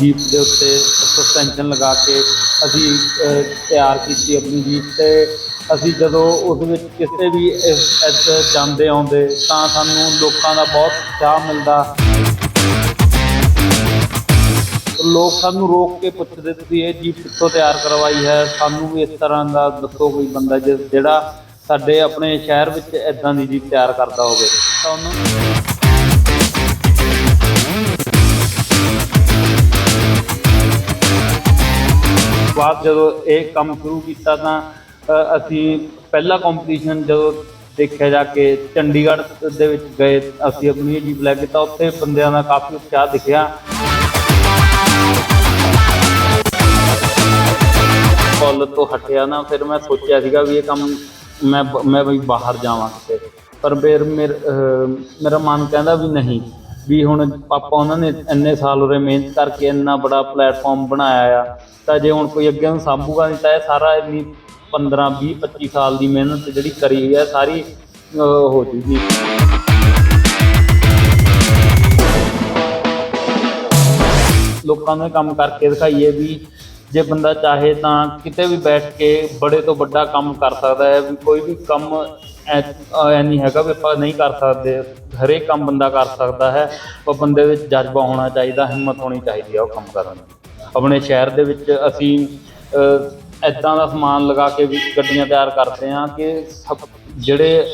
Jeep ਦੇ ਉੱਤੇ suspension ਲਗਾ ਕੇ ਅਸੀਂ ਤਿਆਰ ਕੀਤੀ ਆਪਣੀ ਜੀਪ ਤੇ। ਅਸੀਂ ਜਦੋਂ ਉਸ ਵਿੱਚ ਕਿਸੇ ਵੀ ਇਸ ਇਸ ਜਾਂਦੇ ਆਉਂਦੇ ਤਾਂ ਸਾਨੂੰ ਲੋਕਾਂ ਦਾ ਬਹੁਤ ਉਤਸ਼ਾਹ ਮਿਲਦਾ। ਲੋਕ ਸਾਨੂੰ ਰੋਕ ਕੇ ਪੁੱਛਦੇ, ਤੁਸੀਂ ਇਹ ਜੀਪ ਕਿੱਥੋਂ ਤਿਆਰ ਕਰਵਾਈ ਹੈ? ਸਾਨੂੰ ਵੀ ਇਸ ਤਰ੍ਹਾਂ ਦਾ ਦੱਸੋ ਕੋਈ ਬੰਦਾ ਜਿ- ਜਿਹੜਾ ਸਾਡੇ ਆਪਣੇ ਸ਼ਹਿਰ ਵਿੱਚ ਇਦਾਂ ਦੀ ਜੀਪ ਤਿਆਰ ਕਰਦਾ ਹੋਵੇ। ਤਾਂ ਉਹਨਾਂ ਬਾਅਦ ਜਦੋਂ ਇਹ ਕੰਮ ਸ਼ੁਰੂ ਕੀਤਾ ਤਾਂ ਅ, ਅਸੀਂ ਪਹਿਲਾ ਕੰਪੀਟੀਸ਼ਨ ਜਦੋਂ ਦੇਖਿਆ ਜਾ ਕੇ ਚੰਡੀਗੜ੍ਹ ਦੇ ਵਿੱਚ ਗਏ ਅਸੀਂ ਆਪਣੀ ਇਹ ਜੀਪ ਲੈ ਕੇ ਤਾਂ ਉੱਥੇ ਬੰਦਿਆਂ ਦਾ ਕਾਫੀ ਉਤਸ਼ਾਹ ਦਿਖਿਆ। ਕਾਲਜ ਤੋਂ ਹਟਿਆ ਨਾ ਫਿਰ ਮੈਂ ਸੋਚਿਆ ਸੀਗਾ ਵੀ ਇਹ ਕੰਮ ਮੈਂ ਬ- ਮੈਂ ਵੀ ਬਾਹਰ ਜਾਵਾਂ ਕਿਤੇ। ਪਰ ਫਿਰ ਮੇਰ- ਅਹ ਮੇਰਾ ਮਨ ਕਹਿੰਦਾ ਵੀ ਨਹੀਂ ਵੀ ਹੁਣ ਆਪਾਂ ਉਹਨਾਂ ਨੇ ਇੰਨੇ ਸਾਲ ਉਰੇ ਮਿਹਨਤ ਕਰਕੇ ਇੰਨਾ ਬੜਾ ਪਲੇਟਫਾਰਮ ਬਣਾਇਆ ਆ, ਤਾਂ ਜੇ ਹੁਣ ਕੋਈ ਅੱਗੇ ਨੂੰ ਸਾਂਭੂਗਾ ਨਹੀਂ ਤਾਂ ਇਹ ਸਾਰਾ ਇੰਨੀ 15 20 25 ਸਾਲ ਦੀ ਮਿਹਨਤ ਜਿਹੜੀ ਕਰੀ ਹੈ ਸਾਰੀ ਹੋ ਜੂਗੀ। ਲੋਕਾਂ ਨੂੰ ਇਹ ਕੰਮ ਕਰਕੇ ਦਿਖਾਈਏ ਵੀ ਜੇ ਬੰਦਾ ਚਾਹੇ ਤਾਂ ਕਿਤੇ ਵੀ ਬੈਠ ਕੇ ਬੜੇ ਤੋਂ ਵੱਡਾ ਕੰਮ ਕਰ ਸਕਦਾ ਹੈ, ਵੀ ਕੋਈ ਵੀ ਕੰਮ ਐ ਐ ਨਹੀਂ ਹੈਗਾ ਵੀ ਆਪਾਂ ਨਹੀਂ ਕਰ ਸਕਦੇ। ਹਰੇਕ ਕੰਮ ਬੰਦਾ ਕਰ ਸਕਦਾ ਹੈ ਪਰ ਬੰਦੇ ਵਿੱਚ ਜਜ਼ਬਾ ਹੋਣਾ ਚਾਹੀਦਾ, ਹਿੰਮਤ ਹੋਣੀ ਚਾਹੀਦੀ ਆ ਉਹ ਕੰਮ ਕਰਨ ਦੀ। ਆਪਣੇ ਸ਼ਹਿਰ ਦੇ ਵਿੱਚ ਅਸੀਂ ਐਦਾਂ ਦਾ ਸਮਾਨ ਲਗਾ ਕੇ ਵੀ ਗੱਡੀਆਂ ਤਿਆਰ ਕਰਦੇ ਹਾਂ ਕਿ ਸਭ ਜਿਹੜੇ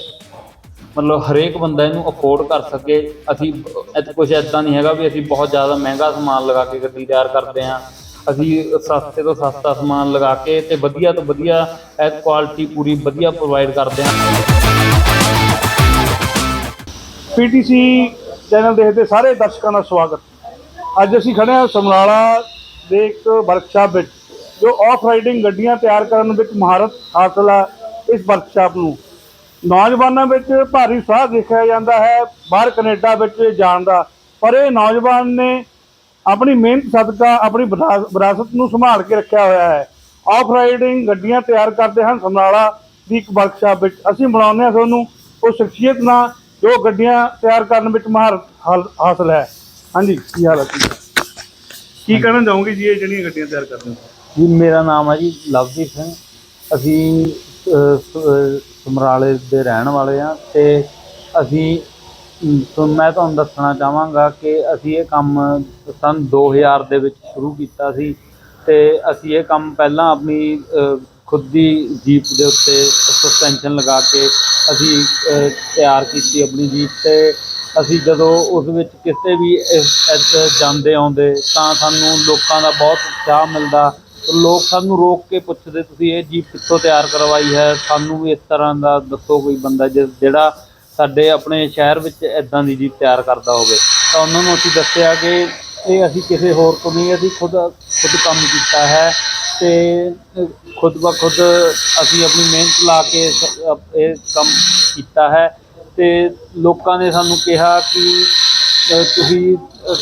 ਮਤਲਬ ਹਰੇਕ ਬੰਦਾ ਇਹਨੂੰ ਅਫੋਰਡ ਕਰ ਸਕੇ। ਅਸੀਂ ਇੱਥੇ ਕੁਝ ਐਦਾਂ ਨਹੀਂ ਹੈਗਾ ਵੀ ਅਸੀਂ ਬਹੁਤ ਜ਼ਿਆਦਾ ਮਹਿੰਗਾ ਸਮਾਨ ਲਗਾ ਕੇ ਗੱਡੀ ਤਿਆਰ ਕਰਦੇ ਹਾਂ। ਅਸੀਂ ਸਸਤੇ ਤੋਂ ਸਸਤਾ ਸਮਾਨ ਲਗਾ ਕੇ ਤੇ ਵਧੀਆ ਤੋਂ ਵਧੀਆ ਇਹ ਕੁਆਲਿਟੀ ਪੂਰੀ ਵਧੀਆ ਪ੍ਰੋਵਾਈਡ ਕਰਦੇ ਹਾਂ। ਪੀਟੀਸੀ ਚੈਨਲ ਦੇਖਦੇ ਸਾਰੇ ਦਰਸ਼ਕਾਂ ਦਾ ਸਵਾਗਤ। ਅੱਜ ਅਸੀਂ ਖੜੇ ਹਾਂ ਸਮਰਾਲਾ ਦੇ ਇੱਕ ਵਰਕਸ਼ਾਪ ਵਿੱਚ, ਜੋ ਆਫ ਰਾਈਡਿੰਗ ਗੱਡੀਆਂ ਤਿਆਰ ਕਰਨ ਵਿੱਚ ਮਹਾਰਤ ਹਾਸਲ ਹੈ ਇਸ ਵਰਕਸ਼ਾਪ ਨੂੰ। ਨੌਜਵਾਨਾਂ ਵਿੱਚ ਭਾਰੀ ਉਤਸ਼ਾਹ ਦੇਖਿਆ ਜਾਂਦਾ ਹੈ, ਬਾਹਰ ਕੈਨੇਡਾ ਵਿੱਚ ਜਾਣ ਦਾ। ਪਰ ਇਹ ਨੌਜਵਾਨ ਨੇ ਆਪਣੀ ਮਿਹਨਤ, ਸਦਕਾ, ਆਪਣੀ ਵਿਰਾ- ਵਿਰਾਸਤ ਨੂੰ ਸੰਭਾਲ ਕੇ ਰੱਖਿਆ ਹੋਇਆ ਹੈ। ਆਫ ਰਾਈਡਿੰਗ ਗੱਡੀਆਂ ਤਿਆਰ ਕਰਦੇ ਹਨ ਸਮਰਾਲਾ ਦੀ ਇੱਕ ਵਰਕਸ਼ਾਪ ਵਿੱਚ। ਅਸੀਂ ਬਣਾਉਂਦੇ ਹਾਂ ਤੁਹਾਨੂੰ ਉਹ ਸ਼ਖਸੀਅਤ ਨਾਲ ਜੋ ਗੱਡੀਆਂ ਤਿਆਰ ਕਰਨ ਵਿੱਚ ਮਹਾਰਤ ਹਾਲ- ਹਾਸਲ ਹੈ। ਹਾਂਜੀ ਕੀ ਹਾਲ ਹੈ ਜੀ? ਕੀ ਕਹਿਣਾ ਚਾਹੋਗੇ ਜੀ ਇਹ ਜਿਹੜੀਆਂ ਗੱਡੀਆਂ ਤਿਆਰ ਕਰਦੇ ਹੋ ਜੀ ਮੇਰਾ ਨਾਮ ਹੈ ਜੀ ਲਵਜੀਤ ਸਿੰਘ। ਅਸੀਂ ਅਹ, ਸ- ਅਹ, ਸਮਰਾਲੇ ਦੇ ਰਹਿਣ ਵਾਲੇ ਹਾਂ ਤੇ ਅਸੀਂ ਅਮ, ਤੋਂ ਮੈਂ ਤੁਹਾਨੂੰ ਦੱਸਣਾ ਚਾਹਾਂਗਾ ਕਿ ਅਸੀਂ ਇਹ ਕੰਮ ਸਨ 2000 ਦੇ ਵਿੱਚ ਸ਼ੁਰੂ ਕੀਤਾ ਸੀ ਤੇ ਅਸੀਂ ਇਹ ਕੰਮ ਪਹਿਲਾਂ ਆਪਣੀ ਅਹ, ਖੁਦ ਦੀ ਜੀਪ ਦੇ ਉੱਤੇ ਸਸਪੈਂਸ਼ਨ ਲਗਾ ਕੇ ਅਸੀਂ ਤਿਆਰ ਕੀਤੀ ਆਪਣੀ ਜੀਪ ਤੇ। ਅਸੀਂ ਜਦੋਂ ਉਸ ਵਿੱਚ ਕਿਸੇ ਵੀ ਇਸ ਜਾਂਦੇ ਆਉਂਦੇ ਤਾਂ ਸਾਨੂੰ ਲੋਕਾਂ ਦਾ ਬਹੁਤ ਉਤਸ਼ਾਹ ਮਿਲਦਾ। ਲੋਕ ਸਾਨੂੰ ਰੋਕ ਕੇ ਪੁੱਛਦੇ, ਤੁਸੀਂ ਇਹ ਜੀਪ ਕਿੱਥੋਂ ਤਿਆਰ ਕਰਵਾਈ ਹੈ? ਸਾਨੂੰ ਵੀ ਇਸ ਤਰ੍ਹਾਂ ਦਾ ਦੱਸੋ ਕੋਈ ਬੰਦਾ ਜਿ- ਜਿਹੜਾ ਸਾਡੇ ਆਪਣੇ ਸ਼ਹਿਰ ਵਿੱਚ ਇਦਾਂ ਦੀ ਜੀਪ ਤਿਆਰ ਕਰਦਾ ਹੋਵੇ। ਤਾਂ ਉਹਨਾਂ ਨੂੰ ਅਸੀਂ ਦੱਸਿਆ ਕਿ ਇਹ ਅਸੀਂ ਕਿਸੇ ਹੋਰ ਤੋਂ ਨਹੀਂ, ਅਸੀਂ ਖੁਦ ਖੁਦ ਕੰਮ ਕੀਤਾ ਹੈ। ਤੇ ਖੁਦ ਬ ਖੁਦ ਅਸੀਂ ਆਪਣੀ ਮਿਹਨਤ ਲਾ ਕੇ ਸ- ਅ, ਇਹ ਕੰਮ ਕੀਤਾ ਹੈ ਤੇ ਲੋਕਾਂ ਨੇ ਸਾਨੂੰ ਕਿਹਾ ਕਿ ਅ, ਤੁਸੀਂ ਅ,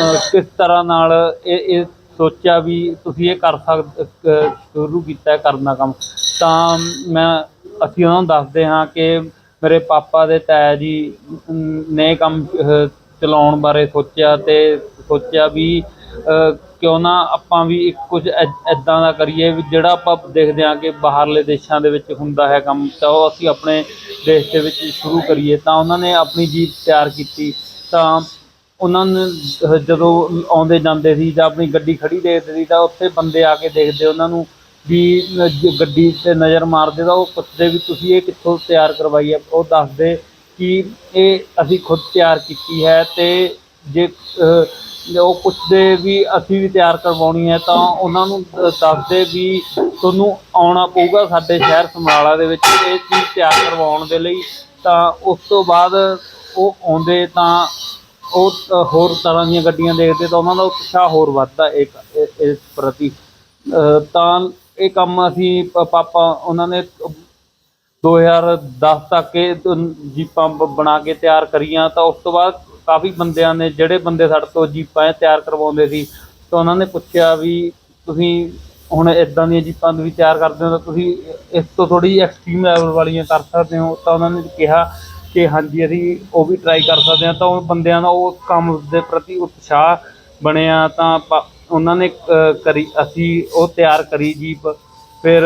ਅ, ਕਿਸ ਤਰ੍ਹਾਂ ਨਾਲ ਇਹ ਇਹ ਸੋਚਿਆ ਵੀ ਤੁਸੀਂ ਇਹ ਕਰ ਸਕਦੇ ਸ਼ੁਰੂ ਕੀਤਾ ਹੈ ਕਰਨਾ ਕੰਮ। ਤਾਂ ਮੈਂ ਅਸੀਂ ਉਹਨਾਂ ਨੂੰ ਦੱਸਦੇ ਹਾਂ ਕਿ ਮੇਰੇ ਪਾਪਾ ਦੇ ਤਾਇਆ ਜੀ ਅਮ, ਨੇ ਕੰਮ ਅ, ਚਲਾਉਣ ਬਾਰੇ ਸੋਚਿਆ ਤੇ ਸੋਚਿਆ ਵੀ ਕਿਉਂ ਨਾ ਆਪਾਂ ਵੀ ਇੱਕ ਕੁਝ ਐਦਾਂ ਦਾ ਕਰੀਏ ਵੀ ਜਿਹੜਾ ਆਪਾਂ ਦੇਖਦੇ ਹਾਂ ਕਿ ਬਾਹਰਲੇ ਦੇਸ਼ਾਂ ਦੇ ਵਿੱਚ ਹੁੰਦਾ ਹੈ ਕੰਮ, ਤਾਂ ਉਹ ਅਸੀਂ ਆਪਣੇ ਦੇਸ਼ ਦੇ ਵਿੱਚ ਸ਼ੁਰੂ ਕਰੀਏ, ਤਾਂ ਉਹਨਾਂ ਨੇ ਆਪਣੀ ਜੀਪ ਤਿਆਰ ਕੀਤੀ। ਤਾਂ ਉਹਨਾਂ ਨੇ ਜਦੋਂ ਆਉਂਦੇ ਜਾਂਦੇ ਸੀ ਜਾਂ ਆਪਣੀ ਗੱਡੀ ਖੜੀ ਦੇਖਦੇ ਸੀ, ਤਾਂ ਉੱਥੇ ਬੰਦੇ ਆ ਕੇ ਦੇਖਦੇ ਉਹਨਾਂ ਨੂੰ ਵੀ ਗੱਡੀ ਤੇ ਨਜ਼ਰ ਮਾਰਦੇ ਤਾਂ ਉਹ ਪੁੱਛਦੇ ਵੀ ਤੁਸੀਂ ਇਹ ਕਿੱਥੋਂ ਤਿਆਰ ਕਰਵਾਈ ਹੈ? ਉਹ ਦੱਸਦੇ ਕਿ ਇਹ ਅਸੀਂ ਖੁਦ ਤਿਆਰ ਕੀਤੀ ਹੈ ਤੇ ਜੇ ਉਹ ਪੁੱਛਦੇ ਵੀ ਅਸੀਂ ਵੀ ਤਿਆਰ ਕਰਵਾਉਣੀ ਹੈ ਤਾਂ ਉਹਨਾਂ ਨੂੰ ਦੱਸਦੇ ਵੀ ਤੁਹਾਨੂੰ ਆਉਣਾ ਪਊਗਾ ਸਾਡੇ ਸ਼ਹਿਰ ਸਮਰਾਲਾ ਦੇ ਵਿੱਚ ਇਹ ਚੀਜ਼ ਤਿਆਰ ਕਰਵਾਉਣ ਦੇ ਲਈ, ਤਾਂ ਉਸ ਤੋਂ ਬਾਅਦ ਉਹ ਆਉਂਦੇ ਤਾਂ ਉਹ ਹੋਰ ਤਰ੍ਹਾਂ ਦੀਆਂ ਗੱਡੀਆਂ ਦੇਖਦੇ ਤਾਂ ਉਹਨਾਂ ਦਾ ਉਤਸ਼ਾਹ ਹੋਰ ਵੱਧਦਾ ਇੱਕ, ਇਹ- ਇਸ ਪ੍ਰਤੀ। ਤਾਂ ਇਹ ਕੰਮ ਅਸੀਂ ਪਾਪਾ ਉਹਨਾਂ ਨੇ 2010 ਤੱਕ ਇਹ ਦ- ਜੀਪਾਂ ਬ- ਬਣਾ ਕੇ ਤਿਆਰ ਕਰੀਆਂ ਤਾਂ ਉਸ ਤੋਂ ਬਾਅਦ ਕਾਫੀ ਬੰਦਿਆਂ ਨੇ, ਜਿਹੜੇ ਬੰਦੇ ਸਾਡੇ ਤੋਂ ਜੀਪਾਂ ਤਿਆਰ ਕਰਵਾਉਂਦੇ ਸੀ ਤਾਂ ਉਹਨਾਂ ਨੇ ਪੁੱਛਿਆ ਵੀ ਤੁਸੀਂ ਹੁਣ ਇਦਾਂ ਦੀਆਂ ਜੀਪਾਂ ਵੀ ਤਿਆਰ ਕਰਦੇ ਹੋ ਤਾਂ ਤੁਸੀਂ ਇਸ ਤੋਂ ਥੋੜੀ ਐਕਸਟ੍ਰੀਮ ਲੈਵਲ ਵਾਲੀਆਂ ਕਰ ਸਕਦੇ ਹੋ। ਤਾਂ ਉਹਨਾਂ ਨੇ ਕਿਹਾ ਕਿ ਹਾਂਜੀ, ਅਸੀਂ ਉਹ ਵੀ ਟਰਾਈ ਕਰ ਸਕਦੇ ਹਾਂ। ਤਾਂ ਉਹ ਬੰਦਿਆਂ ਦਾ ਉਹ ਕੰਮ ਦੇ ਪ੍ਰਤੀ ਉਤਸ਼ਾਹ ਬਣਿਆ ਤਾਂ ਉਹਨਾਂ ਨੇ ਕਰੀ, ਅਸੀਂ ਉਹ ਤਿਆਰ ਕਰੀ ਜੀਪ। ਫਿਰ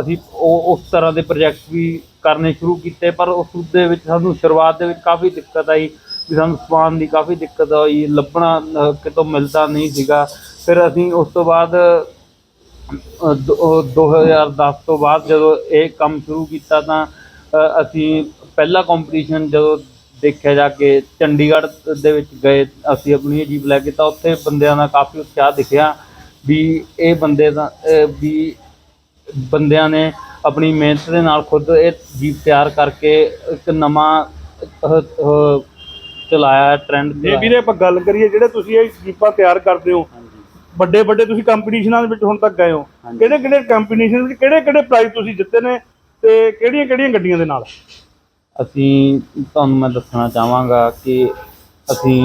ਅਸੀਂ ਉਹ ਉਸ ਤਰ੍ਹਾਂ ਦੇ ਪ੍ਰੋਜੈਕਟ ਵੀ ਕਰਨੇ ਸ਼ੁਰੂ ਕੀਤੇ, ਪਰ ਉਸ ਦੇ ਵਿੱਚ ਸਾਨੂੰ ਸ਼ੁਰੂਆਤ ਦੇ ਵਿੱਚ ਕਾਫੀ ਦਿੱਕਤ ਆਈ। ਵੀ ਸਾਨੂੰ ਸਮਾਨ ਦੀ ਕਾਫੀ ਦਿੱਕਤ ਹੋਈ ਲੱਭਣਾ ਅ, ਕਿਤੋਂ ਮਿਲਦਾ ਨਹੀਂ ਸੀਗਾ। ਫਿਰ ਅਸੀਂ ਉਸ ਤੋਂ ਬਾਅਦ ਅ, ਦੋ- ਅ, 2010 ਤੋਂ ਬਾਅਦ ਜਦੋਂ ਇਹ ਕੰਮ ਸ਼ੁਰੂ ਕੀਤਾ ਤਾਂ ਅ, ਅਸੀਂ ਪਹਿਲਾ ਕੰਪੀਟੀਸ਼ਨ ਜਦੋਂ ਦੇਖਿਆ ਜਾ ਕੇ ਚੰਡੀਗੜ੍ਹ ਦੇ ਵਿੱਚ ਗਏ ਅਸੀਂ ਆਪਣੀ ਜੀਪ ਲੈ ਕੇ ਤਾਂ ਉੱਥੇ ਬੰਦਿਆਂ ਦਾ ਕਾਫੀ ਉਤਸ਼ਾਹ ਦਿਖਿਆ ਵੀ ਇਹ ਬੰਦੇ ਦਾ ਅ, ਵੀ ਬੰਦਿਆਂ ਨੇ ਆਪਣੀ ਮਿਹਨਤ ਦੇ ਨਾਲ ਖੁਦ ਇਹ ਜੀਪ ਤਿਆਰ ਕਰਕੇ ਇੱਕ ਨਵਾਂ ਅਹ, ਅਹ, ਚਲਾਇਆ ਟ੍ਰੈਂਡ ਜੇ ਵੀਰੇ ਆਪਾਂ ਗੱਲ ਕਰੀਏ ਜਿਹੜੇ ਤੁਸੀਂ ਇਹ ਜੀਪਾਂ ਤਿਆਰ ਕਰਦੇ ਹੋ ਵੱਡੇ ਵੱਡੇ ਤੁਸੀਂ ਕੰਪੀਟੀਸ਼ਨਾਂ ਦੇ ਵਿੱਚ ਹੁਣ ਤੱਕ ਗਏ ਹੋ। ਕਿਹੜੇ ਕਿਹੜੇ ਕੰਪੀਟੀਸ਼ਨ ਵਿੱਚ ਕਿਹੜੇ ਕਿਹੜੇ ਪ੍ਰਾਈਜ਼ ਤੁਸੀਂ ਜਿੱਤੇ ਨੇ ਤੇ ਕਿਹੜੀਆਂ ਕਿਹੜੀਆਂ ਗੱਡੀਆਂ ਦੇ ਨਾਲ? ਅਸੀਂ ਤੁਹਾਨੂੰ ਮੈਂ ਦੱਸਣਾ ਚਾਹਾਂਗਾ ਕਿ ਅਸੀਂ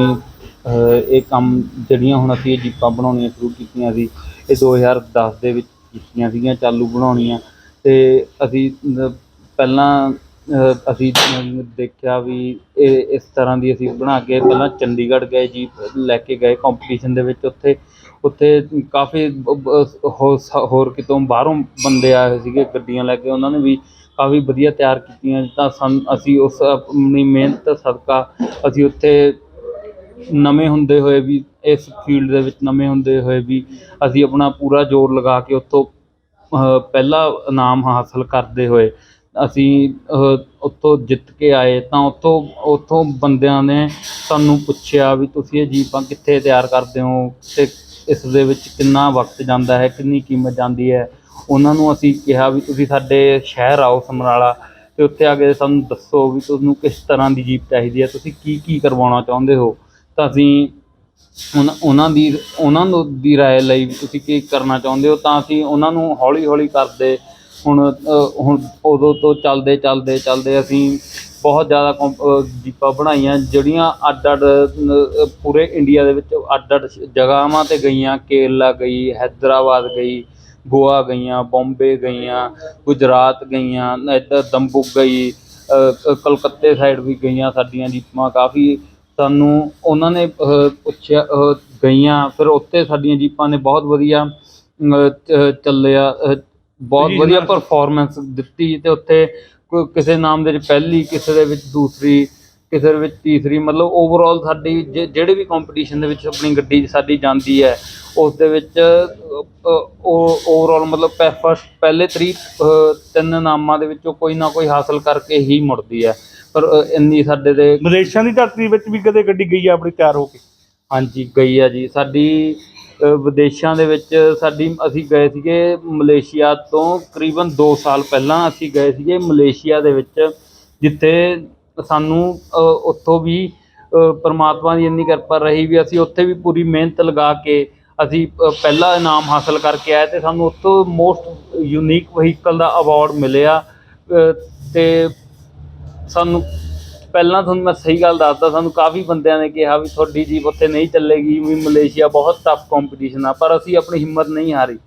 ਇਹ ਕੰਮ ਜਿਹੜੀਆਂ ਹੁਣ ਅਸੀਂ ਇਹ ਜੀਪਾਂ ਬਣਾਉਣੀਆਂ ਸ਼ੁਰੂ ਕੀਤੀਆਂ ਸੀ ਇਹ 2010 ਦੇ ਵਿੱਚ ਕੀਤੀਆਂ ਸੀਗੀਆਂ ਚਾਲੂ ਬਣਾਉਣੀਆਂ। ਤੇ ਅਸੀਂ ਪਹਿਲਾਂ ਅਸੀਂ ਦੇਖਿਆ ਵੀ ਇਹ ਇਸ ਤਰ੍ਹਾਂ ਦੀ ਅਸੀਂ ਬਣਾ ਕੇ ਪਹਿਲਾਂ ਚੰਡੀਗੜ੍ਹ ਗਏ ਜੀ, ਲੈ ਕੇ ਗਏ ਕੰਪੀਟੀਸ਼ਨ ਦੇ ਵਿੱਚ ਉੱਥੇ ਉੱਥੇ ਕਾਫੀ ਬ- ਹੋਰ ਕਿਤੋਂ ਬਾਹਰੋਂ ਬੰਦੇ ਆਏ ਸੀਗੇ ਗੱਡੀਆਂ ਲੈ ਕੇ, ਉਹਨਾਂ ਨੇ ਵੀ ਕਾਫੀ ਵਧੀਆ ਤਿਆਰ ਕੀਤੀਆਂ ਤਾਂ ਸਾਨੂੰ, ਅਸੀਂ ਉਸ ਆਪਣੀ ਮਿਹਨਤ, ਸਦਕਾ ਅਸੀਂ ਉੱਥੇ ਨਵੇਂ ਹੁੰਦੇ ਹੋਏ ਵੀ, ਇਸ ਫੀਲਡ ਦੇ ਵਿੱਚ ਨਵੇਂ ਹੁੰਦੇ ਹੋਏ ਵੀ ਅਸੀਂ ਆਪਣਾ ਪੂਰਾ ਜ਼ੋਰ ਲਗਾ ਕੇ ਉੱਥੋਂ ਪਹਿਲਾ ਇਨਾਮ ਹਾਸਲ ਕਰਦੇ ਹੋਏ ਅਸੀਂ ਉੱਥੋਂ ਜਿੱਤ ਕੇ ਆਏ ਤਾਂ ਉੱਥੋਂ ਉੱਥੋਂ ਬੰਦਿਆਂ ਨੇ ਸਾਨੂੰ ਪੁੱਛਿਆ ਵੀ ਤੁਸੀਂ ਇਹ ਜੀਪਾਂ ਕਿੱਥੇ ਤਿਆਰ ਕਰਦੇ ਹੋ ਅਤੇ ਇਸ ਦੇ ਵਿੱਚ ਕਿੰਨਾ ਵਕਤ ਜਾਂਦਾ ਹੈ, ਕਿੰਨੀ ਕੀਮਤ ਜਾਂਦੀ ਹੈ। ਉਹਨਾਂ ਨੂੰ ਅਸੀਂ ਕਿਹਾ ਵੀ ਤੁਸੀਂ ਸਾਡੇ ਸ਼ਹਿਰ ਆਓ ਸਮਰਾਲਾ ਅਤੇ ਉੱਥੇ ਆ ਕੇ ਸਾਨੂੰ ਦੱਸੋ ਵੀ ਤੁਹਾਨੂੰ ਕਿਸ ਤਰ੍ਹਾਂ ਦੀ ਜੀਪ ਚਾਹੀਦੀ ਹੈ, ਤੁਸੀਂ ਕੀ ਕੀ ਕਰਵਾਉਣਾ ਚਾਹੁੰਦੇ ਹੋ। ਤਾਂ ਅਸੀਂ ਉਹਨਾਂ ਉਹਨਾਂ ਦੀ, ਉਹਨਾਂ ਨੂੰ ਦੀ ਰਾਏ ਲਈ ਵੀ ਤੁਸੀਂ ਕੀ ਕਰਨਾ ਚਾਹੁੰਦੇ ਹੋ, ਤਾਂ ਅਸੀਂ ਉਹਨਾਂ ਨੂੰ ਹੌਲੀ ਹੌਲੀ ਕਰਦੇ ਹੁਣ ਹੁਣ ਉਦੋਂ ਤੋਂ ਚੱਲਦੇ ਚੱਲਦੇ ਚੱਲਦੇ ਅਸੀਂ ਬਹੁਤ ਜ਼ਿਆਦਾ ਕੰਪ- ਜੀਪਾਂ ਬਣਾਈਆਂ, ਜਿਹੜੀਆਂ ਅੱਡ ਅੱਡ ਪੂਰੇ ਇੰਡੀਆ ਦੇ ਵਿੱਚ ਅੱਡ ਅੱਡ ਜਗ੍ਹਾਵਾਂ ਤੇ ਗਈਆਂ, ਕੇਰਲਾ ਗਈ, ਹੈਦਰਾਬਾਦ ਗਈ, ਗੋਆ ਗਈਆਂ, ਬੰਬੇ ਗਈਆਂ, ਗੁਜਰਾਤ ਗਈਆਂ, ਇੱਧਰ ਦੰਬੁਕ ਗਈ ਕਲਕੱਤੇ ਸਾਈਡ ਵੀ ਗਈਆਂ ਸਾਡੀਆਂ ਜੀਪਾਂ ਕਾਫੀ ਸਾਨੂੰ ਉਹਨਾਂ ਨੇ ਪੁੱਛਿਆ ਗਈਆਂ, ਫਿਰ ਉੱਥੇ ਸਾਡੀਆਂ ਜੀਪਾਂ ਨੇ ਬਹੁਤ ਵਧੀਆ ਚੱਲਿਆ ਬਹੁਤ ਵਧੀਆ ਪਰਫਾਰਮੈਂਸ ਦਿੱਤੀ ਤੇ ਉੱਥੇ ਕਿਸੇ ਨਾਮ ਦੇ ਵਿੱਚ ਪਹਿਲੀ ਕਿਸੇ ਦੇ ਵਿੱਚ ਦੂਸਰੀ ਕਿਸੇ ਦੇ ਵਿੱਚ ਤੀਸਰੀ ਮਤਲਬ ਓਵਰਆਲ ਸਾਡੀ ਜਿਹੜੇ ਵੀ ਕੰਪੀਟੀਸ਼ਨ ਦੇ ਵਿੱਚ ਆਪਣੀ ਗੱਡੀ ਸਾਡੀ ਜਾਂਦੀ ਹੈ ਉਸ ਦੇ ਵਿੱਚ ਓਵਰਆਲ ਮਤਲਬ ਫਸਟ ਪਹਿਲੇ ਤਰੀ ਤਿੰਨ ਨਾਮਾਂ ਦੇ ਵਿੱਚੋਂ ਕੋਈ ਨਾ ਕੋਈ ਹਾਸਲ ਕਰਕੇ ਹੀ ਮੁੜਦੀ ਹੈ। ਪਰ ਇੰਨੀ ਸਾਡੇ ਦੇ ਵਿਦੇਸ਼ਾਂ ਦੀ ਧਰਤੀ ਵਿੱਚ ਵੀ ਕਦੇ ਗੱਡੀ ਗਈ ਆ ਆਪਣੀ ਤਿਆਰ ਹੋ ਕੇ? ਹਾਂਜੀ ਗਈ ਆ ਜੀ। ਸਾਡੀ ਵਿਦੇਸ਼ਾਂ ਦੇ ਵਿੱਚ ਸਾਡੀ ਅਸੀਂ ਗਏ ਸੀਗੇ ਮਲੇਸ਼ੀਆ ਤੋਂ ਕਰੀਬਨ 2 ਸਾਲ ਪਹਿਲਾਂ ਅਸੀਂ ਗਏ ਸੀਗੇ ਮਲੇਸ਼ੀਆ ਦੇ ਵਿੱਚ ਜਿੱਥੇ ਸਾਨੂੰ ਉੱਥੋਂ ਵੀ ਪਰਮਾਤਮਾ ਦੀ ਇੰਨੀ ਕਿਰਪਾ ਰਹੀ ਵੀ ਅਸੀਂ ਉੱਥੇ ਵੀ ਪੂਰੀ ਮਿਹਨਤ ਲਗਾ ਕੇ ਅਸੀਂ ਅ, ਪਹਿਲਾ ਇਨਾਮ ਹਾਸਲ ਕਰਕੇ ਆਏ ਤੇ ਸਾਨੂੰ ਉੱਥੋਂ ਮੋਸਟ ਯੂਨੀਕ ਵਹੀਕਲ ਦਾ ਅਵਾਰਡ ਮਿਲਿਆ ਅ, ਤੇ ਸਾਨੂੰ ਪਹਿਲਾਂ ਤੁਹਾਨੂੰ ਮੈਂ ਸਹੀ ਗੱਲ ਦੱਸਦਾ, ਸਾਨੂੰ ਕਾਫੀ ਬੰਦਿਆਂ ਨੇ ਕਿਹਾ ਵੀ ਤੁਹਾਡੀ ਜੀਪ ਉੱਥੇ ਨਹੀਂ ਚੱਲੇਗੀ, ਵੀ ਮਲੇਸ਼ੀਆ ਬਹੁਤ ਟਫ ਕੰਪੀਟੀਸ਼ਨ ਆ, ਪਰ ਅਸੀਂ ਆਪਣੀ ਹਿੰਮਤ ਨਹੀਂ ਹਾਰੀ।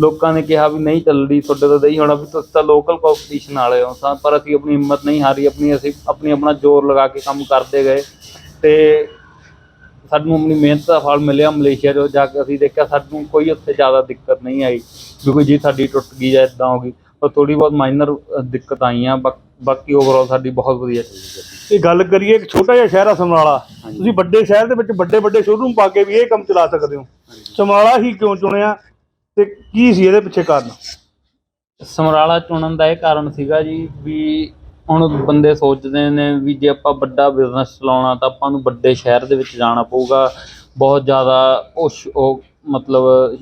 ਲੋਕਾਂ ਨੇ ਕਿਹਾ ਵੀ ਨਹੀਂ ਚੱਲਦੀ, ਤੁਹਾਡੇ ਤੋਂ ਨਹੀਂ ਹੋਣਾ, ਵੀ ਤੁਸੀਂ ਤਾਂ ਲੋਕਲ ਕੰਪੀਟੀਸ਼ਨ ਵਾਲੇ ਹੋ ਤਾਂ ਪਰ ਅਸੀਂ ਆਪਣੀ ਹਿੰਮਤ ਨਹੀਂ ਹਾਰੀ, ਆਪਣੀ ਅਸੀਂ, ਆਪਣੀ ਆਪਣਾ ਜ਼ੋਰ ਲਗਾ ਕੇ ਕੰਮ ਕਰਦੇ ਗਏ। ਤੇ ਸਾਨੂੰ ਆਪਣੀ ਮਿਹਨਤ ਦਾ ਫਲ ਮਿਲਿਆ ਮਲੇਸ਼ੀਆ ਜੋ ਜਾ ਕੇ ਅਸੀਂ ਦੇਖਿਆ ਸਾਨੂੰ ਕੋਈ ਉੱਥੇ ਜ਼ਿਆਦਾ ਦਿੱਕਤ ਨਹੀਂ ਆਈ ਕਿਉਂਕਿ ਜੀ ਸਾਡੀ ਟੁੱਟ ਗਈ ਜਾਂ ਇਦਾਂ ਹੋ ਗਈ। ਪਰ ਥੋੜੀ ਬਹੁਤ ਮਾਈਨਰ ਦਿੱਕਤ ਆਈਆਂ ਬਾਕ- ਬਾਕੀ ਓਵਰਆਲ ਸਾਡੀ ਬਹੁਤ ਵਧੀਆ ਚੱਲੀ ਗੱਡੀ ਇਹ ਗੱਲ ਕਰੀਏ ਇੱਕ ਛੋਟਾ ਜਿਹਾ ਸ਼ਹਿਰ ਆ ਸਮਰਾਲਾ। ਹਾਂਜੀ। ਤੁਸੀਂ ਵੱਡੇ ਸ਼ਹਿਰ ਦੇ ਵਿੱਚ ਵੱਡੇ ਵੱਡੇ ਸ਼ੋਰੂਮ ਪਾ ਕੇ ਵੀ ਇਹ ਕੰਮ ਚਲਾ ਸਕਦੇ ਹੋ। ਸਮਰਾਲਾ ਹੀ ਕਿਉਂ ਚੁਣਿਆ ਤੇ ਕੀ ਸੀ ਇਹਦੇ ਪਿੱਛੇ ਕਾਰਨ? ਸਮਰਾਲਾ ਚੁਣਨ ਦਾ ਇਹ ਕਾਰਨ ਸੀਗਾ ਜੀ ਵੀ ਹੁਣ ਬੰਦੇ ਸੋਚਦੇ ਨੇ ਵੀ ਜੇ ਆਪਾਂ ਵੱਡਾ ਬਿਜ਼ਨਸ ਚਲਾਉਣਾ ਤਾਂ ਆਪਾਂ ਨੂੰ ਵੱਡੇ ਸ਼ਹਿਰ ਦੇ ਵਿੱਚ ਜਾਣਾ ਪਊਗਾ। ਬਹੁਤ ਜ਼ਿਆਦਾ ਉਸ ਉਹ ਮਤਲਬ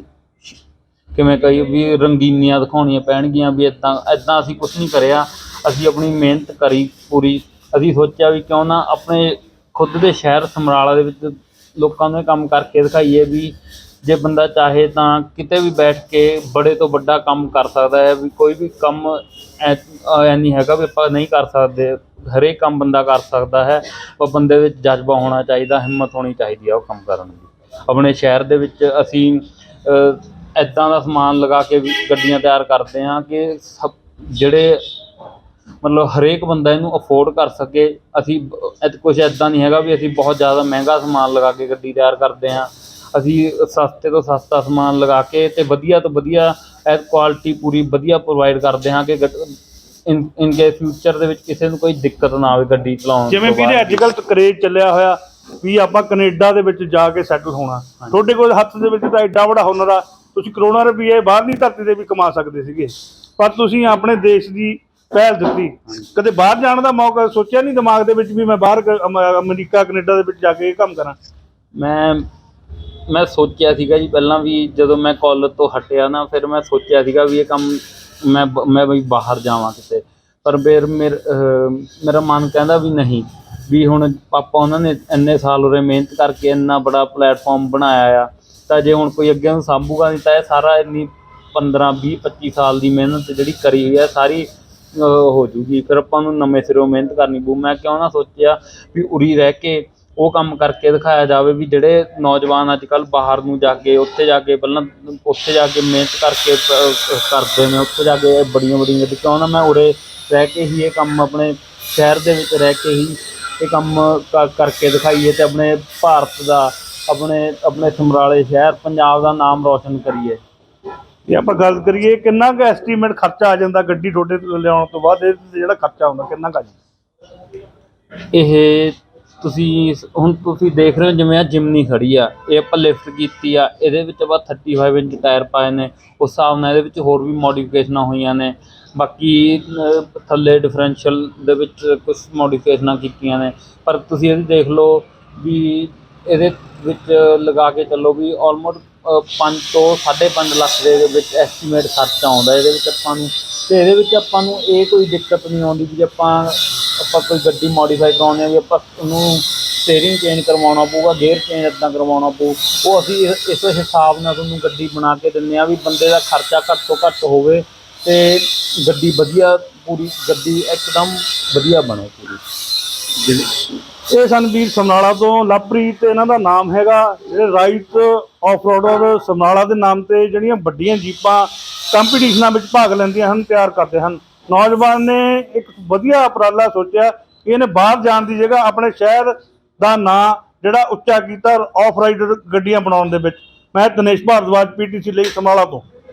ਕਿਵੇਂ ਕਹੀ ਵੀ ਰੰਗੀਨੀਆਂ ਦਿਖਾਉਣੀਆਂ ਪੈਣਗੀਆਂ, ਵੀ ਇਦਾਂ ਇਦਾਂ ਅਸੀਂ ਕੁਝ ਨਹੀਂ ਕਰਿਆ। ਅਸੀਂ ਆਪਣੀ ਮਿਹਨਤ ਕਰੀ ਪੂਰੀ। ਅਸੀਂ ਸੋਚਿਆ ਵੀ ਕਿਉਂ ਨਾ ਆਪਣੇ ਖੁਦ ਦੇ ਸ਼ਹਿਰ ਸਮਰਾਲਾ ਦੇ ਵਿੱਚ ਲੋਕਾਂ ਨੂੰ ਇਹ ਕੰਮ ਕਰਕੇ ਦਿਖਾਈਏ ਵੀ ਜੇ ਬੰਦਾ ਚਾਹੇ ਤਾਂ ਕਿਤੇ ਵੀ ਬੈਠ ਕੇ ਬੜੇ ਤੋਂ ਵੱਡਾ ਕੰਮ ਕਰ ਸਕਦਾ ਹੈ, ਵੀ ਕੋਈ ਵੀ ਕੰਮ ਐ ਨਹੀਂ ਹੈਗਾ ਵੀ ਆਪਾਂ ਨਹੀਂ ਕਰ ਸਕਦੇ। ਹਰੇਕ ਕੰਮ ਬੰਦਾ ਕਰ ਸਕਦਾ ਹੈ। ਪਰ ਬੰਦੇ ਵਿੱਚ ਜਜ਼ਬਾ ਹੋਣਾ ਚਾਹੀਦਾ, ਹਿੰਮਤ ਹੋਣੀ ਚਾਹੀਦੀ ਆ ਉਹ ਕੰਮ ਕਰਨ ਦੀ। ਆਪਣੇ ਸ਼ਹਿਰ ਦੇ ਵਿੱਚ ਅਸੀਂ ਐਦਾਂ ਦਾ ਸਮਾਨ ਲਗਾ ਕੇ ਵੀ ਗੱਡੀਆਂ ਤਿਆਰ ਕਰਦੇ ਹਾਂ ਕਿ ਸਭ ਜਿਹੜੇ ਮਤਲਬ ਹਰੇਕ ਬੰਦਾ ਇਹਨੂੰ ਅਫੋਰਡ ਕਰ ਸਕੇ। ਅਸੀਂ ਕੁਝ ਐਦਾਂ ਨਹੀਂ ਹੈਗਾ ਵੀ ਅਸੀਂ ਬਹੁਤ ਜ਼ਿਆਦਾ ਮਹਿੰਗਾ ਸਮਾਨ ਲਗਾ ਕੇ ਗੱਡੀ ਤਿਆਰ ਕਰਦੇ ਹਾਂ। ਅਸੀਂ ਸਸਤੇ ਤੋਂ ਸਸਤਾ ਸਮਾਨ ਲਗਾ ਕੇ ਤੇ ਵਧੀਆ ਤੋਂ ਵਧੀਆ ਐ ਕੁਆਲਿਟੀ ਪੂਰੀ ਵਧੀਆ ਪ੍ਰੋਵਾਈਡ ਕਰਦੇ ਹਾਂ ਕਿ ਇਨ ਇਨ ਕੇ ਫਿਊਚਰ ਦੇ ਵਿੱਚ ਕਿਸੇ ਨੂੰ ਕੋਈ ਦਿੱਕਤ ਨਾ ਆਵੇ ਗੱਡੀ ਚਲਾਉਣ ਜਿਵੇਂ ਵੀਰੇ ਬਾਅਦ। ਅੱਜ ਕੱਲ੍ਹ ਕਰੇਜ ਚੱਲਿਆ ਹੋਇਆ ਵੀ ਆਪਾਂ ਕੈਨੇਡਾ ਦੇ ਵਿੱਚ ਜਾ ਕੇ ਸੈਟਲ ਹੋਣਾ। ਤੁਹਾਡੇ ਕੋਲ ਹੱਥ ਦੇ ਵਿੱਚ ਤਾਂ ਐਡਾ ਵੱਡਾ ਹੁਨਰ ਆ ਤੁਸੀਂ ਕਰੋੜਾਂ ਰੁਪਏ ਬਾਹਰਲੀ ਧਰਤੀ ਤੇ ਵੀ ਕਮਾ ਸਕਦੇ ਸੀਗੇ। ਪਰ ਤੁਸੀਂ ਆਪਣੇ ਦੇਸ਼ ਦੀ ਪਹਿਲ ਦਿੱਤੀ। ਕਦੇ ਬਾਹਰ ਜਾਣ ਦਾ ਮੌਕਾ ਸੋਚਿਆ ਨਹੀਂ ਦਿਮਾਗ ਦੇ ਵਿੱਚ ਵੀ ਮੈਂ ਬਾਹਰ ਅਮਰੀਕਾ, ਕੈਨੇਡਾ ਦੇ ਵਿੱਚ ਜਾ ਕੇ ਇਹ ਕੰਮ ਕਰਾਂ? ਮੈਂ ਮੈਂ ਸੋਚਿਆ ਸੀਗਾ ਜੀ ਪਹਿਲਾਂ ਵੀ ਜਦੋਂ ਮੈਂ ਕਾਲਜ ਤੋਂ ਹਟਿਆ ਨਾ, ਫਿਰ ਮੈਂ ਸੋਚਿਆ ਸੀਗਾ ਵੀ ਇਹ ਕੰਮ ਮੈਂ ਮੈਂ ਵੀ ਬਾਹਰ ਜਾਵਾਂ ਕਿਤੇ। ਪਰ ਫਿਰ ਮੇਰ ਮੇਰਾ ਮਨ ਕਹਿੰਦਾ ਵੀ ਨਹੀਂ, ਵੀ ਹੁਣ ਪਾਪਾ ਉਹਨਾਂ ਨੇ ਇੰਨੇ ਸਾਲ ਉਰੇ ਮਿਹਨਤ ਕਰਕੇ ਇੰਨਾ ਬੜਾ ਪਲੇਟਫਾਰਮ ਬਣਾਇਆ ਆ। ਤਾਂ ਜੇ ਹੁਣ ਕੋਈ ਅੱਗੇ ਨੂੰ ਸਾਂਭੂਗਾ ਨਹੀਂ ਤਾਂ ਇਹ ਸਾਰਾ ਇੰਨੀ 15 20 25 ਸਾਲ ਦੀ ਮਿਹਨਤ ਜਿਹੜੀ ਕਰੀ ਹੋਈ ਹੈ, ਸਾਰੀ, ਅਹ, ਹੋ ਜੂਗੀ। ਫਿਰ ਆਪਾਂ ਨੂੰ ਨਵੇਂ ਸਿਰੋਂ ਮਿਹਨਤ ਕਰਨੀ ਪਊ। ਮੈਂ ਕਿਉਂ ਨਾ ਸੋਚਿਆ ਵੀ ਉਰੀ ਰਹਿ ਕੇ ਉਹ ਕੰਮ ਕਰਕੇ ਦਿਖਾਇਆ ਜਾਵੇ ਵੀ ਜਿਹੜੇ ਨੌਜਵਾਨ ਅੱਜ ਕੱਲ ਬਾਹਰ ਨੂੰ ਜਾ ਕੇ, ਉੱਥੇ ਜਾ ਕੇ ਪਹਿਲਾਂ ਉੱਥੇ ਜਾ ਕੇ ਮਿਹਨਤ ਕਰਕੇ ਕਰਦੇ ਨੇ, ਉੱਥੇ ਜਾ ਕੇ ਬੜੀਆਂ ਬੜੀਆਂ ਗੱਡੀ ਕਿਉਂ ਨਾ ਮੈਂ ਉਰੇ ਰਹਿ ਕੇ ਹੀ ਇਹ ਕੰਮ ਆਪਣੇ ਸ਼ਹਿਰ ਦੇ ਵਿੱਚ ਰਹਿ ਕੇ ਹੀ ਇਹ ਕੰਮ ਕ- ਕਰਕੇ ਦਿਖਾਈਏ ਤੇ ਆਪਣੇ ਭਾਰਤ ਦਾ ਆਪਣੇ ਆਪਣੇ ਸਮਰਾਲੇ ਸ਼ਹਿਰ ਪੰਜਾਬ ਦਾ ਨਾਮ ਰੌਸ਼ਨ ਕਰੀਏ। ਜੇ ਆਪਾਂ ਗੱਲ ਕਰੀਏ ਕਿੰਨਾ ਕੁ ਐਸਟੀਮੇਟ ਖਰਚਾ ਆ ਜਾਂਦਾ ਗੱਡੀ ਤੁਹਾਡੇ ਤੋਂ ਲਿਆਉਣ ਤੋਂ ਬਾਅਦ? ਇਹ ਜਿਹੜਾ ਖਰਚਾ ਆਉਂਦਾ ਕਿੰਨਾ ਕੁ ਆ ਜਾਂਦਾ? ਇਹ ਤੁਸੀਂ ਹੁਣ ਤੁਸੀਂ ਦੇਖ ਰਹੇ ਹੋ ਜਿਵੇਂ ਆ ਜਿਮਨੀ ਖੜੀ ਆ। ਇਹ ਆਪਾਂ ਲਿਫਟ ਕੀਤੀ ਆ। ਇਹਦੇ ਵਿੱਚ ਆਪਾਂ 35 ਇੰਚ ਟਾਇਰ ਪਾਏ ਨੇ। ਉਸ ਹਿਸਾਬ ਨਾਲ ਇਹਦੇ ਵਿੱਚ ਹੋਰ ਵੀ ਮੋਡੀਫਿਕੇਸ਼ਨਾਂ ਹੋਈਆਂ ਨੇ। ਬਾਕੀ ਥੱਲੇ ਡਿਫਰੈਂਸ਼ੀਅਲ ਦੇ ਵਿੱਚ ਕੁਝ ਮੋਡੀਫਿਕੇਸ਼ਨਾਂ ਕੀਤੀਆਂ ਨੇ। ਪਰ ਤੁਸੀਂ ਇਹ ਦੇਖ ਲਓ ਵੀ ਇਹਦੇ ਵਿੱਚ ਲਗਾ ਕੇ ਚੱਲੋ ਵੀ ਆਲਮੋਸਟ 5 ਤੋਂ 5.5 ਲੱਖ ਦੇ ਵਿੱਚ ਐਸਟੀਮੇਟ ਖਰਚਾ ਆਉਂਦਾ ਇਹਦੇ ਵਿੱਚ ਆਪਾਂ ਨੂੰ। ਤੇ ਇਹਦੇ ਵਿੱਚ ਆਪਾਂ ਨੂੰ ਇਹ ਕੋਈ ਦਿੱਕਤ ਨਹੀਂ ਆਉਂਦੀ ਵੀ ਆਪਾਂ ਆਪਾਂ ਕੋਈ ਗੱਡੀ ਮੋਡੀਫਾਈ ਕਰਾਉਣੀ ਆ ਵੀ ਆਪਾਂ ਉਹਨੂੰ ਸਟੀਅਰਿੰਗ ਚੇਂਜ ਕਰਵਾਉਣਾ ਪਊਗਾ ਗੇਅਰ ਚੇਂਜ ਇਦਾਂ ਕਰਵਾਉਣਾ ਪਊ। ਉਹ ਅਸੀਂ ਇਸ- ਇਸ ਹਿਸਾਬ ਨਾਲ ਤੁਹਾਨੂੰ ਗੱਡੀ ਬਣਾ ਕੇ ਦਿੰਦੇ ਆ ਵੀ ਬੰਦੇ ਦਾ ਖਰਚਾ ਘੱਟ ਤੋਂ ਘੱਟ ਹੋਵੇ ਤੇ ਗੱਡੀ ਵਧੀਆ ਪੂਰੀ, ਗੱਡੀ ਇੱਕਦਮ ਵਧੀਆ ਬਣੇ ਪੂਰੀ। ਇਹ ਸਨ ਵੀਰ ਸਮਨਾਲਾ ਤੋਂ, ਲਵਪ੍ਰੀਤ ਇਹਨਾਂ ਦਾ ਨਾਮ ਹੈਗਾ, ਜਿਹੜੇ ਰਾਈਟ ਆਫ ਰੋਡਰ ਸਮਨਾਲਾ ਦੇ ਨਾਮ ਤੇ ਜਿਹੜੀਆਂ ਵੱਡੀਆਂ ਜੀਪਾਂ ਕੰਪੀਟੀਸ਼ਨਾਂ ਵਿੱਚ ਭਾਗ ਲੈਂਦੀਆਂ ਹਨ, ਤਿਆਰ ਕਰਦੇ ਹਨ। ਨੌਜਵਾਨ ਨੇ ਇੱਕ ਵਧੀਆ ਉਪਰਾਲਾ ਸੋਚਿਆ ਕਿ ਇਹਨੇ ਬਾਹਰ ਜਾਣ ਦੀ ਜਗ੍ਹਾ ਆਪਣੇ ਸ਼ਹਿਰ ਦਾ ਨਾਂ ਜਿਹੜਾ ਉੱਚਾ ਕੀਤਾ ਆਫ ਰਾਈਡਰ ਗੱਡੀਆਂ ਬਣਾਉਣ ਦੇ ਵਿੱਚ। ਮੈਂ ਦਿਨੇਸ਼ ਭਾਰਦਵਾਜ, ਪੀਟੀਸੀ ਲਈ ਸਮਨਾਲਾ ਤੋਂ।